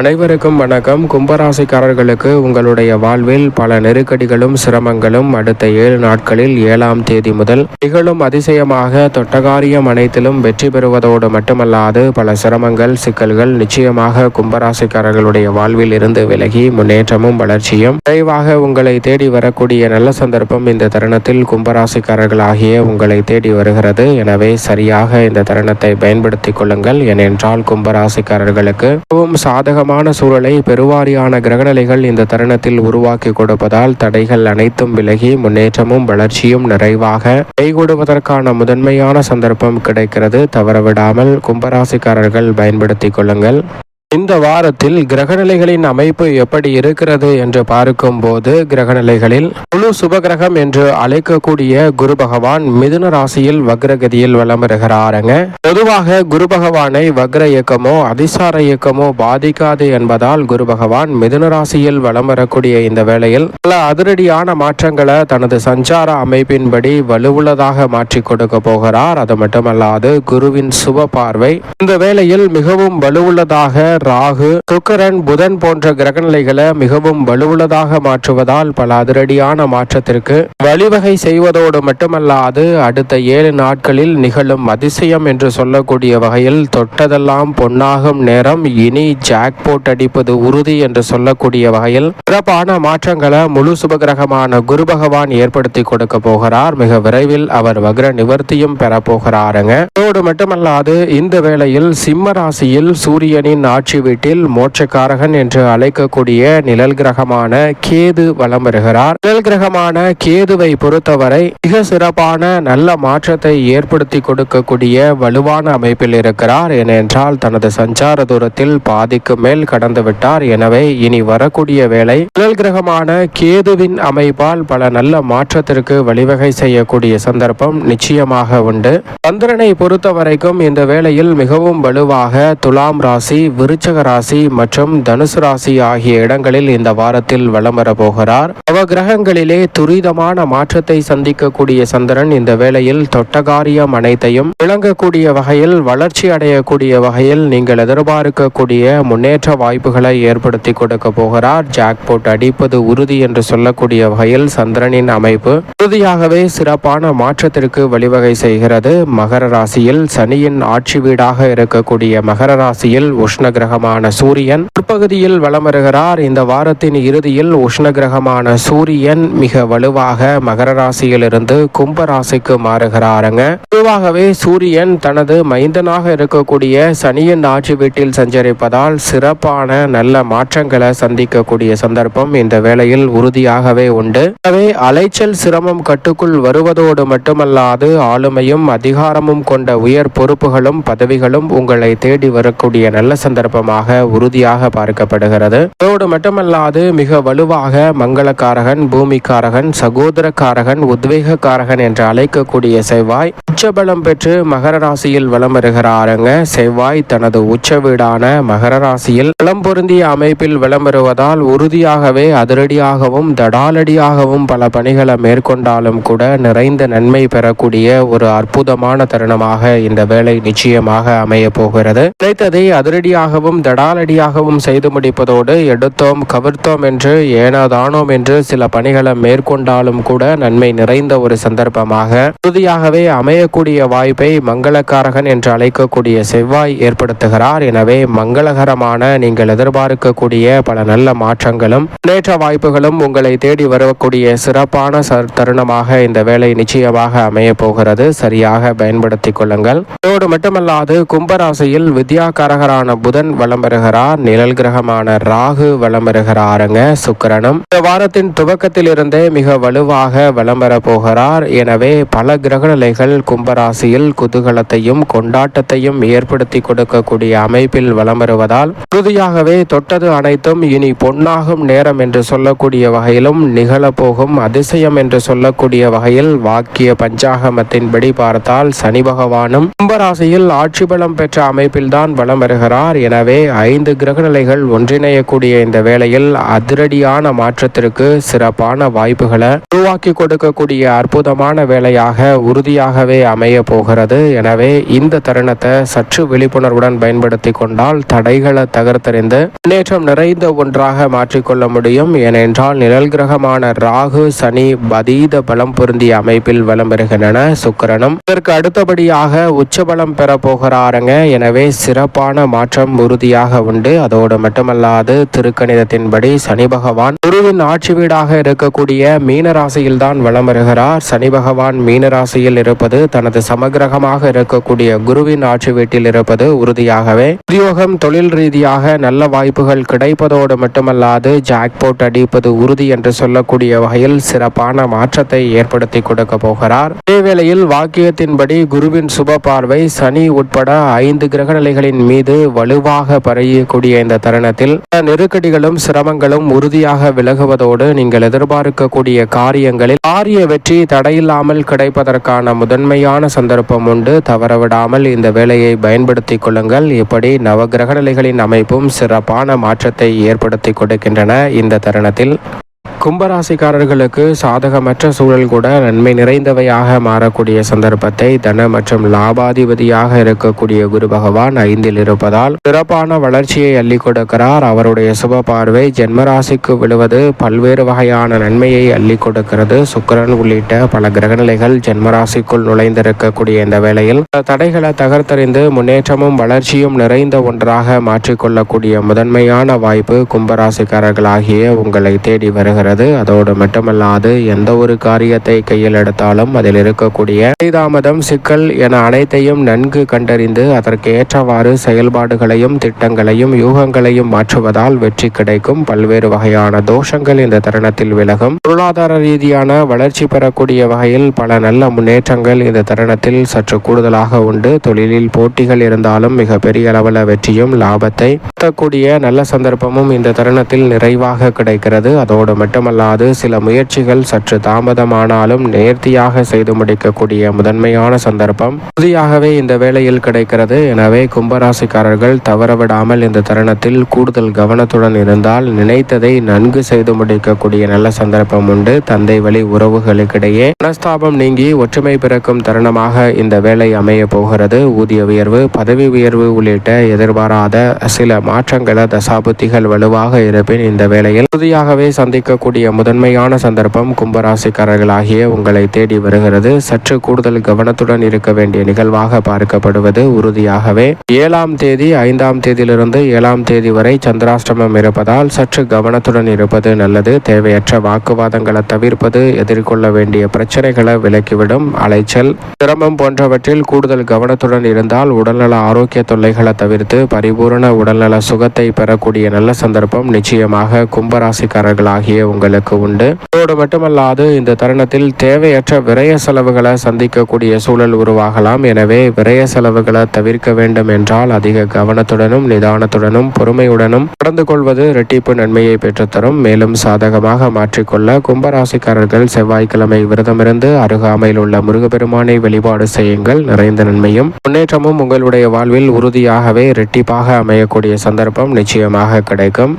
அனைவருக்கும் வணக்கம். கும்பராசிக்காரர்களுக்கு உங்களுடைய வாழ்வில் பல நெருக்கடிகளும் சிரமங்களும் அடுத்த ஏழு நாட்களில் ஏழாம் தேதி முதல் நிகழும் அதிசயமாக தொட்டகாரியம் அனைத்திலும் வெற்றி பெறுவதோடு மட்டுமல்லாது பல சிரமங்கள் சிக்கல்கள் நிச்சயமாக கும்பராசிக்காரர்களுடைய வாழ்வில் இருந்து விலகி முன்னேற்றமும் வளர்ச்சியும் விரைவாக உங்களை தேடி வரக்கூடிய நல்ல சந்தர்ப்பம் இந்த தருணத்தில் கும்பராசிக்காரர்களாகிய உங்களை தேடி வருகிறது. எனவே சரியாக இந்த தருணத்தை பயன்படுத்திக் கொள்ளுங்கள். ஏனென்றால் கும்பராசிக்காரர்களுக்கு மிகவும் சாதகம் சாதகமான சூழலை பெருவாரியான கிரகநிலைகள் இந்த தருணத்தில் உருவாக்கி கொடுப்பதால் தடைகள் அனைத்தும் விலகி முன்னேற்றமும் வளர்ச்சியும் நிறைவாக கைகூடுவதற்கான முதன்மையான சந்தர்ப்பம் கிடைக்கிறது. தவறவிடாமல் கும்பராசிக்காரர்கள் பயன்படுத்திக் கொள்ளுங்கள். இந்த வாரத்தில் கிரகநிலைகளின் அமைப்பு எப்படி இருக்கிறது என்று பார்க்கும்போது கிரகநிலைகளில் முழு சுபகிரகம் என்று அழைக்கக்கூடிய குரு பகவான் மிதுன ராசியில் வக்ரகதியில் வலம் வருகிறாருங்க. பொதுவாக குரு பகவானை வக்ர இயக்கமோ அதிசார இயக்கமோ பாதிக்காது என்பதால் குரு பகவான் மிதுன ராசியில் வலம் வரக்கூடிய இந்த வேளையில் பல அதிரடியான மாற்றங்களை தனது சஞ்சார அமைப்பின்படி வலுவுள்ளதாக மாற்றி கொடுக்க போகிறார். அது மட்டுமல்லாது குருவின் சுப பார்வை இந்த வேளையில் மிகவும் வலுவுள்ளதாக ராகு சுக்கரன் புதன் போன்ற கிரகநிலைகளை மிகவும் வலுவுள்ளதாக மாற்றுவதால் பல அதிரடியான மாற்றத்திற்கு வழிவகை செய்வதோடு மட்டுமல்லாது அடுத்த ஏழு நாட்களில் நிகழும் அதிசயம் என்று சொல்லக்கூடிய வகையில் தொட்டதெல்லாம் பொன்னாகும் நேரம். இனி ஜாக்போட் அடிப்பது உறுதி என்று சொல்லக்கூடிய வகையில் சிறப்பான மாற்றங்களை முழு சுபகிரகமான குரு பகவான் ஏற்படுத்தி கொடுக்க போகிறார். மிக விரைவில் அவர் வக்ர நிவர்த்தியும் பெற போகிறாருங்க. அதோடு மட்டுமல்லாது இந்த வேளையில் சிம்ம ராசியில் சூரியனின் ஆட்சி வீட்டில் மோட்சக்காரகன் என்று அழைக்கக்கூடிய நிழல் கிரகமான கேது வலம் வருகிறார். நிழல் கிரகமான கேதுவை பொறுத்தவரை மிக சிறப்பான நல்ல மாற்றத்தை ஏற்படுத்தி கொடுக்கக்கூடிய வலுவான அமைப்பில் இருக்கிறார். ஏனென்றால் தனது சஞ்சார தூரத்தில் பாதிக்கு மேல் கடந்து விட்டார். எனவே இனி வரக்கூடிய வேலை நிழல் கிரகமான கேதுவின் அமைப்பால் பல நல்ல மாற்றத்திற்கு வழிவகை செய்யக்கூடிய சந்தர்ப்பம் நிச்சயமாக உண்டு. சந்திரனை பொறுத்தவரைக்கும் இந்த வேளையில் மிகவும் வலுவாக துலாம் ராசி விருச்சக ராசி மற்றும் தனுசு ராசி ஆகிய இடங்களில் இந்த வாரத்தில் வலம் வர போகிறார். அவ கிரகங்களிலே துரிதமான மாற்றத்தை சந்திக்கக்கூடிய சந்திரன் இந்த வேளையில் தொட்டகாரியம் அனைத்தையும் விளங்கக்கூடிய வகையில் வளர்ச்சி அடையக்கூடிய வகையில் நீங்கள் எதிர்பார்க்கக்கூடிய முன்னேற்ற வாய்ப்புகளை ஏற்படுத்தி கொடுக்க போகிறார். ஜாக்போட் அடிப்பது உறுதி என்று சொல்லக்கூடிய வகையில் சந்திரனின் அமைப்பு உறுதியாகவே சிறப்பான மாற்றத்திற்கு வழிவகை செய்கிறது. மகர ராசியில் சனியின் ஆட்சி வீடாக இருக்கக்கூடிய மகர ராசியில் உஷ்ண கிரகமான சூரியன். பிற்பகுதியில் வலம் வருகிறார் இந்த வாரத்தின் இறுதியில் உஷ்ண கிரகமான சூரியன் மிக வலுவாக மகர ராசியிலிருந்து கும்ப ராசிக்கு மாறுகிறாருங்க. பொதுவாகவே சூரியன் தனது மைந்தனாக இருக்கக்கூடிய சனியின் ஆட்சி வீட்டில் சஞ்சரிப்பதால் சிறப்பான நல்ல மாற்றங்களை சந்திக்கக்கூடிய சந்தர்ப்பம் இந்த வேளையில் உறுதியாகவே உண்டு. எனவே அலைச்சல் சிரமம் கட்டுக்குள் வருவதோடு மட்டுமல்லாது ஆளுமையும் அதிகாரமும் கொண்ட உயர் பொறுப்புகளும் பதவிகளும் உங்களை தேடி வரக்கூடிய நல்ல சந்தர்ப்பம் சந்தர்ப்பமாக உறுதியாக பார்க்கப்படுகிறது. அதோடு மட்டுமல்லாது மிக வலுவாக மங்களக்காரகன் பூமிக்காரகன் சகோதரக்காரகன் உத்வேகக்காரகன் என்று அழைக்கக்கூடிய செவ்வாய் உச்சபலம் பெற்று மகர ராசியில் வலம் வருகிறாருங்க. செவ்வாய் தனது உச்ச வீடான மகர ராசியில் பலம் பொருந்திய அமைப்பில் வலம் வருவதால் உறுதியாகவே அதிரடியாகவும் தடாலடியாகவும் பல பணிகளை மேற்கொண்டாலும் கூட நிறைந்த நன்மை பெறக்கூடிய ஒரு அற்புதமான தருணமாக இந்த வேலை நிச்சயமாக அமைய போகிறது. கிடைத்ததை அதிரடியாகவும் தடாலடியாகவும் செய்து முடிப்பதோடு எடுத்தோம் கவிர்த்தோம் என்று ஏனாதானோம் என்று சில பணிகளை மேற்கொண்டாலும் கூட நன்மை நிறைந்த ஒரு சந்தர்ப்பமாக. உறுதியாகவே அமையக்கூடிய வாய்ப்பை மங்களக்காரகன் என்று அழைக்கக்கூடிய செவ்வாய் ஏற்படுத்துகிறார். எனவே மங்களகரமான நீங்கள் எதிர்பார்க்கக்கூடிய பல நல்ல மாற்றங்களும் முன்னேற்ற வாய்ப்புகளும் உங்களை தேடி வரக்கூடிய சிறப்பான தருணமாக இந்த வேலை நிச்சயமாக அமைய போகிறது. சரியாக பயன்படுத்திக் கொள்ளுங்கள். இதோடு மட்டுமல்லாது கும்பராசியில் வித்யாகாரகரான புதன் வலம் வருகிறார் நிழல் கிரகமான ராகு வலம் வருகிறாருங்க சுக்கரனும். இந்த வாரத்தின் துவக்கத்திலிருந்தே மிக வலுவாக வலம் வர போகிறார். எனவே பல கிரகநிலைகள் கும்பராசியில் குதூகலத்தையும் கொண்டாட்டத்தையும் ஏற்படுத்தி கொடுக்கக்கூடிய அமைப்பில் வலம் வருவதால் உறுதியாகவே தொட்டது அனைத்தும் இனி பொன்னாகும் நேரம் என்று சொல்லக்கூடிய வகையிலும் நிகழப்போகும் அதிசயம் என்று சொல்லக்கூடிய வகையில் வாக்கிய பஞ்சாகமத்தின்படி பார்த்தால் சனி பகவானும் கும்பராசியில் ஆட்சி பலம் பெற்ற அமைப்பில்தான் வலம் வருகிறார் என எனவே ஐந்து கிரகநிலைகள் ஒன்றிணையக்கூடிய இந்த வேளையில் அதிரடியான மாற்றத்திற்கு சிறப்பான வாய்ப்புகளை உருவாக்கி கொடுக்கக்கூடிய அற்புதமான வேலையாக உறுதியாகவே அமைய போகிறது. எனவே இந்த தருணத்தை சற்று விழிப்புணர்வுடன் பயன்படுத்தி கொண்டால் தடைகளை தகர்த்தறிந்து முன்னேற்றம் நிறைந்த ஒன்றாக மாற்றிக்கொள்ள முடியும். ஏனென்றால் நிழல் கிரகமான ராகு சனி பதீத பலம் பொருந்திய அமைப்பில் வலம் பெறுகின்றன. சுக்கரனும் இதற்கு அடுத்தபடியாக உச்சபலம் பெற போகிறாருங்க. எனவே சிறப்பான மாற்றம் உறுதியாக உண்டு. அதோடு மட்டுமல்லாது திருக்கணிதத்தின்படி சனி பகவான் குருவின் ஆட்சி வீடாக இருக்கக்கூடிய மீனராசியில் தான் வலம் வருகிறார். சனி பகவான் மீனராசியில் இருப்பது தனது சமகிரகமாக இருக்கக்கூடிய குருவின் ஆட்சி வீட்டில் இருப்பது உறுதியாகவே. உத்தியோகம் தொழில் ரீதியாக நல்ல வாய்ப்புகள் கிடைப்பதோடு மட்டுமல்லாது ஜாக்போட் அடிப்பது உறுதி என்று சொல்லக்கூடிய வகையில் சிறப்பான மாற்றத்தை ஏற்படுத்தி கொடுக்க போகிறார். இதேவேளையில் வாக்கியத்தின்படி குருவின் சுப பார்வை சனி உட்பட ஐந்து கிரக நிலைகளின் மீது வலுவாக பரயக்கூடிய இந்த தருணத்தில் நெருக்கடிகளும் சிரமங்களும் உறுதியாக விலகுவதோடு நீங்கள் எதிர்பார்க்கக்கூடிய காரியங்களில் காரிய வெற்றி தடையில்லாமல் கிடைப்பதற்கான முதன்மையான சந்தர்ப்பம் உண்டு. தவறவிடாமல் இந்த வேலையை பயன்படுத்திக் கொள்ளுங்கள். இப்படி நவகிரக நிலைகளின் அமைப்பும் சிறப்பான மாற்றத்தை ஏற்படுத்தி கொடுக்கின்றன இந்த தருணத்தில். கும்பராசிக்காரர்களுக்கு சாதகமற்ற சூழல் கூட நன்மை நிறைந்தவையாக மாறக்கூடிய சந்தர்ப்பத்தை தன மற்றும் லாபாதிபதியாக இருக்கக்கூடிய குரு பகவான் ஐந்தில் இருப்பதால் சிறப்பான வளர்ச்சியை அள்ளி கொடுக்கிறார். அவருடைய சுப பார்வை ஜென்மராசிக்கு விழுவது பல்வேறு வகையான நன்மையை அள்ளி கொடுக்கிறது. சுக்கரன் உள்ளிட்ட பல கிரகநிலைகள் ஜென்மராசிக்குள் நுழைந்திருக்கக்கூடிய இந்த வேளையில் தடைகளை தகர்த்தறிந்து முன்னேற்றமும் வளர்ச்சியும் நிறைந்த ஒன்றாக மாற்றிக்கொள்ளக்கூடிய முதன்மையான வாய்ப்பு கும்பராசிக்காரர்களாகிய உங்களை தேடி வருகிறது. வருகிறது அதோடு மட்டுமல்லாது எந்த ஒரு காரியத்தை கையில் எடுத்தாலும் அதில் இருக்கக்கூடிய தாமதம் சிக்கல் என அனைத்தையும் நன்கு கண்டறிந்து அதற்கு ஏற்றவாறு செயல்பாடுகளையும் திட்டங்களையும் யூகங்களையும் மாற்றுவதால் வெற்றி கிடைக்கும். பல்வேறு வகையான தோஷங்கள் இந்த தருணத்தில் விலகும். பொருளாதார ரீதியான வளர்ச்சி பெறக்கூடிய வகையில் பல நல்ல முன்னேற்றங்கள் இந்த தருணத்தில் சற்று கூடுதலாக உண்டு. தொழிலில் போட்டிகள் இருந்தாலும் மிக பெரிய அளவில் வெற்றியும் லாபத்தை கூடிய நல்ல சந்தர்ப்பமும் இந்த தருணத்தில் நிறைவாக கிடைக்கிறது. அதோடு மட்டும் மட்டுமல்லாது சில முயற்சிகள் சற்று தாமதமானாலும் நேர்த்தியாக செய்து முடிக்கக்கூடிய முதன்மையான சந்தர்ப்பம். உறுதியாகவே இந்த வேளையில் கிடைக்கிறது. எனவே கும்பராசிக்காரர்கள் தவறவிடாமல் இந்த தருணத்தில் கூடுதல் கவனத்துடன் இருந்தால் நினைத்ததை நன்கு செய்து முடிக்கக்கூடிய நல்ல சந்தர்ப்பம் உண்டு. தந்தை வழி உறவுகளுக்கிடையே மனஸ்தாபம் நீங்கி ஒற்றுமை பிறக்கும் தருணமாக இந்த வேலை அமைய போகிறது. ஊதிய உயர்வு பதவி உயர்வு உள்ளிட்ட எதிர்பாராத சில மாற்றங்கள தசாபுத்திகள் வலுவாக இருப்பின் இந்த வேளையில் உறுதியாகவே சந்திக்க கூடிய முதன்மையான சந்தர்ப்பம் கும்பராசிக்காரர்களாகிய உங்களை தேடி வருகிறது. சற்று கூடுதல் கவனத்துடன் இருக்க வேண்டிய நிகழ்வாக பார்க்கப்படுவது உறுதியாகவே. ஏழாம் தேதி ஐந்தாம் தேதியிலிருந்து ஏழாம் தேதி வரை சந்திராஷ்டமம் இருப்பதால் சற்று கவனத்துடன் இருப்பது நல்லது. தேவையற்ற வாக்குவாதங்களை தவிர்ப்பது எதிர்கொள்ள வேண்டிய பிரச்சனைகளை விலக்கிவிடும் அலைச்சல். சிரமம் போன்றவற்றில் கூடுதல் கவனத்துடன் இருந்தால் உடல்நல ஆரோக்கிய தொல்லைகளை தவிர்த்து பரிபூரண உடல்நல சுகத்தை பெறக்கூடிய நல்ல சந்தர்ப்பம் நிச்சயமாக கும்பராசிக்காரர்களாகிய உங்களுக்கு உண்டு. அதோடு மட்டுமல்லாது இந்த தருணத்தில் தேவையற்ற விரய செலவுகளை சந்திக்கக்கூடிய சூழல் உருவாகலாம். எனவே விரய செலவுகளை தவிர்க்க வேண்டும் என்றால் அதிக கவனத்துடனும் நிதானத்துடனும் பொறுமையுடனும் நடந்து கொள்வது இரட்டிப்பு நன்மையை பெற்றுத்தரும். மேலும் சாதகமாக மாற்றிக்கொள்ள கும்பராசிக்காரர்கள் செவ்வாய்க்கிழமை விரதமிருந்து அருகாமையில் உள்ள முருகப்பெருமானை வழிபாடு செய்யுங்கள். நிறைந்த நன்மையும் முன்னேற்றமும் உங்களுடைய வாழ்வில் உறுதியாகவே இரட்டிப்பாக அமையக்கூடிய சந்தர்ப்பம் நிச்சயமாக கிடைக்கும்.